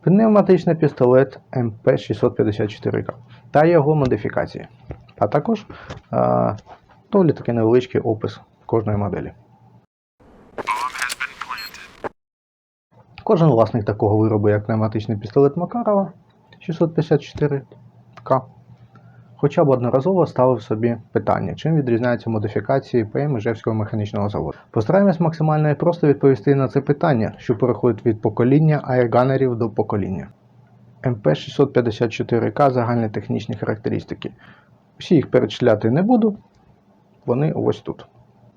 пневматичний пістолет МП654К та його модифікації, а також а, доволі такий невеличкий опис кожної моделі. Кожен власник такого виробу, як пневматичний пістолет Макарова 654К, хоча б одноразово ставив собі питання, чим відрізняються модифікації ПМ Іжевського механічного заводу. Постараємось максимально і просто відповісти на це питання, що переходить від покоління аерганерів до покоління. МП654К загальні технічні характеристики. Всі їх перечисляти не буду, вони ось тут.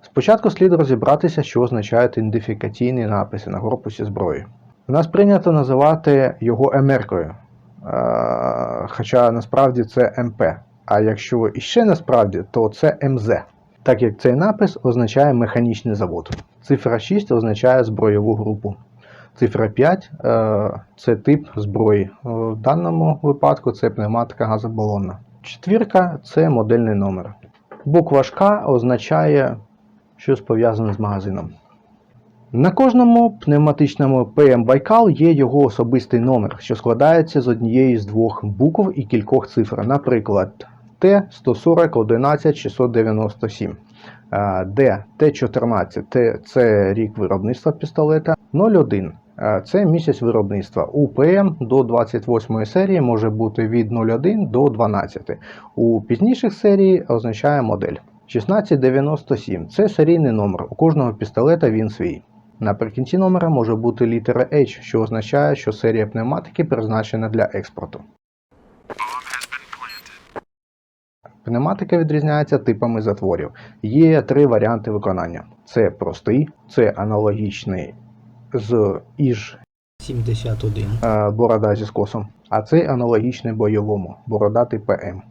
Спочатку слід розібратися, що означають ідентифікаційні написи на корпусі зброї. У нас прийнято називати його емеркою, е, хоча насправді це МП. А якщо іще насправді, то це МЗ, так як цей напис означає механічний завод. Цифра 6 означає збройову групу. Цифра 5 е, це тип зброї. В даному випадку це пневматика газобалонна. Четвірка це модельний номер. Буква К означає щось пов'язане з магазином. На кожному пневматичному ПМ Байкал є його особистий номер, що складається з однієї з двох букв і кількох цифр. Наприклад, Т140 11 697. Е, Д Т14 це рік виробництва пістолета. 01 е, це місяць виробництва. У ПМ до 28 серії може бути від 01 до 12. У пізніших серій означає модель. 1697 це серійний номер. У кожного пістолета він свій. Наприкінці номера може бути літера H, що означає, що серія пневматики призначена для експорту. Пневматика відрізняється типами затворів. Є три варіанти виконання: це простий, це аналогічний з іж 71. е, борода зі скосом, а це аналогічний бойовому бородатий ПМ.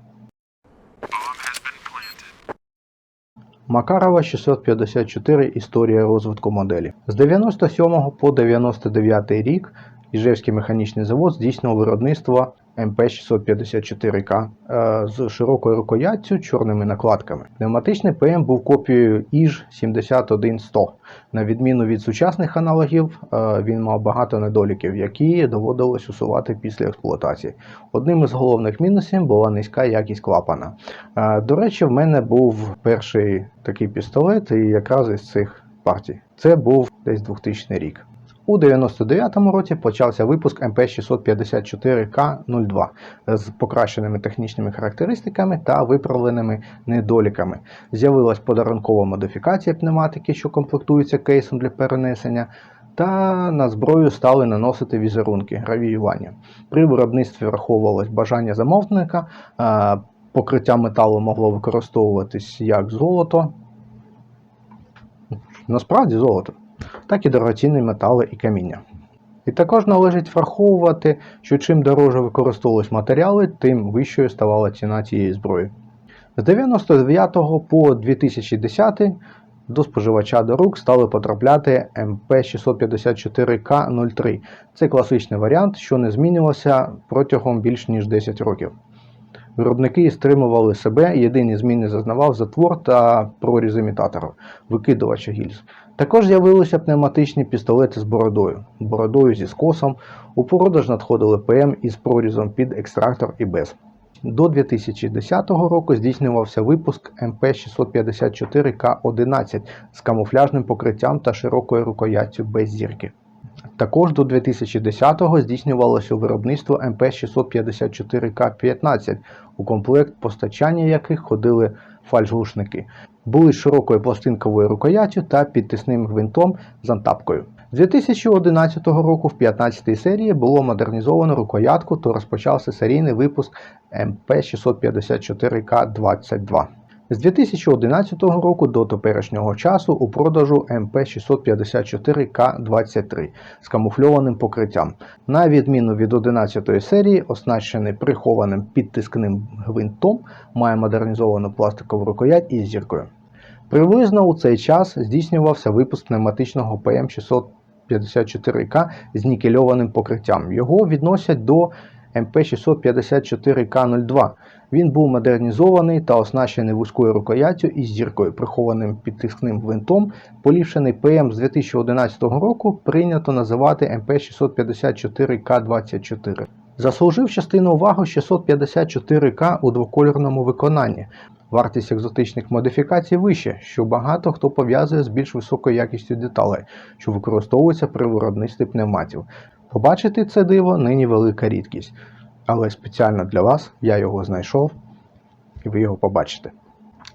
Макарова 654 Історія розвитку моделі. З 97 по 99 рік Іжевський механічний завод здійснював виробництво МП654К е, з широкою рукояттю чорними накладками. Пневматичний ПМ був копією іж 71100. На відміну від сучасних аналогів, е, він мав багато недоліків, які доводилось усувати після експлуатації. Одним із головних мінусів була низька якість клапана. Е, До речі, в мене був перший такий пістолет, і якраз із цих партій. Це був десь 2000 рік. У 99-му році почався випуск МП654К02 з покращеними технічними характеристиками та виправленими недоліками. З'явилась подарункова модифікація пневматики, що комплектується кейсом для перенесення. Та на зброю стали наносити візерунки гравіювання. При виробництві враховувалось бажання замовника, покриття металу могло використовуватись як золото, насправді золото, так і дорогоцінні метали і каміння. І також належить враховувати, що чим дороже використовувались матеріали, тим вищою ставала ціна цієї зброї. З 99 по 2010 до споживача до рук стали потрапляти МП654К03. Це класичний варіант, що не змінювався протягом більш ніж 10 років. Виробники стримували себе, єдині зміни зазнавав затвор та проріз імітатора, викидувача гільз. Також з'явилися пневматичні пістолети з бородою, бородою зі скосом. У продаж надходили ПМ із прорізом під екстрактор і без. До 2010 року здійснювався випуск МП654К11 з камуфляжним покриттям та широкою рукояттю без зірки. Також до 2010-го здійснювалося виробництво МП654К15, у комплект постачання яких ходили фальшглушники. Були широкою пластинковою рукояттю та підтисним гвинтом з антапкою. З 2011 року в 15-й серії було модернізовано рукоятку, то розпочався серійний випуск МП654К22. З 2011 року до теперішнього часу у продажу МП654К23 з камуфльованим покриттям. На відміну від 11 серії, оснащений прихованим підтискним гвинтом, має модернізовану пластикову рукоять із зіркою. Приблизно у цей час здійснювався випуск пневматичного ПМ654К з нікельованим покриттям. Його відносять до МП654К02. Він був модернізований та оснащений вузькою рукояттю із зіркою, прихованим підтискним гвинтом. Поліпшений ПМ з 2011 року прийнято називати МП654К24. Заслужив частину уваги 654К у двокольорному виконанні. Вартість екзотичних модифікацій вища, що багато хто пов'язує з більш високою якістю деталей, що використовуються при виробництві пневматів. Побачити це диво нині велика рідкість, але спеціально для вас я його знайшов і ви його побачите.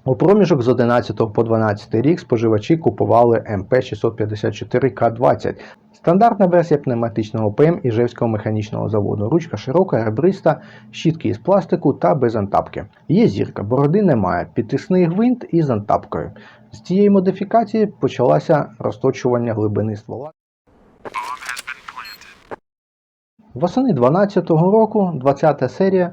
У проміжок з 11 по 12 рік споживачі купували МП654К20. Стандартна версія пневматичного ПМ Іжевського механічного заводу. Ручка широка, ребриста, щітки із пластику та без антапки. Є зірка, бороди немає, підтисний гвинт із антапкою. З цієї модифікації почалося розточування глибини ствола. Восени 2012 року 20-та серія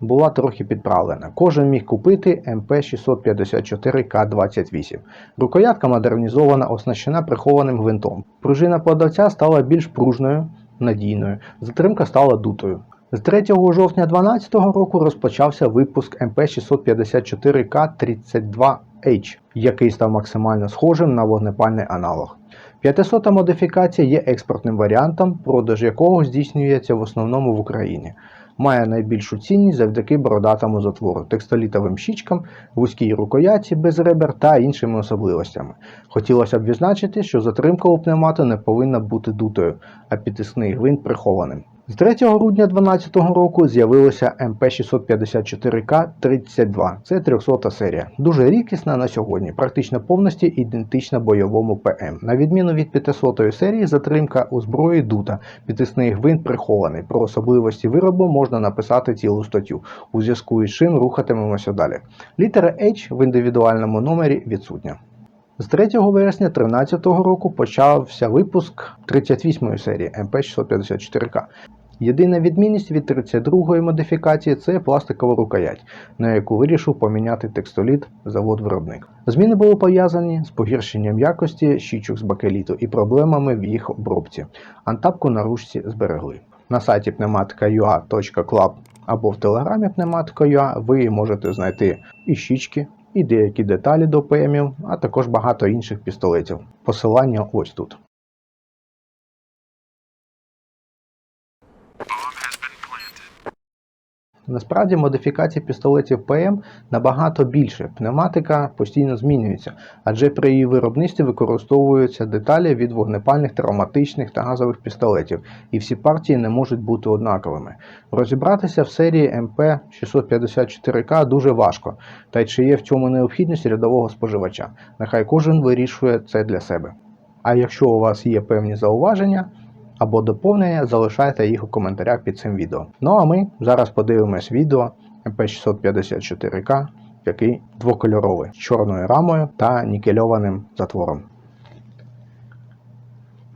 була трохи підправлена. Кожен міг купити МП654К28. Рукоятка модернізована, оснащена прихованим гвинтом. Пружина подавця стала більш пружною, надійною, затримка стала дутою. З 3 жовтня 2012 року розпочався випуск МП654К32H, який став максимально схожим на вогнепальний аналог. 500 модифікація є експортним варіантом, продаж якого здійснюється в основному в Україні. Має найбільшу цінність завдяки бородатому затвору, текстолітовим щічкам, вузькій рукоятці без ребер та іншими особливостями. Хотілося б відзначити, що затримка у пневмату не повинна бути дутою, а підтисний гвинт прихованим. З 3 грудня 2012 року з'явилося МП654К32. Це 300 серія. Дуже рідкісна на сьогодні, практично повністю ідентична бойовому ПМ. На відміну від 500 серії, затримка у зброї дута, підтисний гвинт прихований. Про особливості виробу можна написати цілу статтю, у зв'язку із чим рухатимемося далі. Літера H в індивідуальному номері відсутня. З 3 вересня 2013 року почався випуск 38-ї серії МП654К. Єдина відмінність від 32-ї модифікації це пластикова рукоять, на яку вирішив поміняти текстоліт завод-виробник. Зміни були пов'язані з погіршенням якості щічок з бакеліту і проблемами в їх обробці. Антапку на ручці зберегли. На сайті pneumatica.ua.club або в телеграмі pneumatica.ua ви можете знайти і щічки, і деякі деталі до ПМів, а також багато інших пістолетів. Посилання ось тут. Насправді модифікацій пістолетів ПМ набагато більше. Пневматика постійно змінюється, адже при її виробництві використовуються деталі від вогнепальних, травматичних та газових пістолетів, і всі партії не можуть бути однаковими. Розібратися в серії МП654К дуже важко, та й чи є в цьому необхідність рядового споживача. Нехай кожен вирішує це для себе. А якщо у вас є певні зауваження, або доповнення, залишайте їх у коментарях під цим відео. Ну а ми зараз подивимось відео MP654K, який двокольоровий з чорною рамою та нікельованим затвором.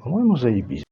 По-моєму, заїбісь.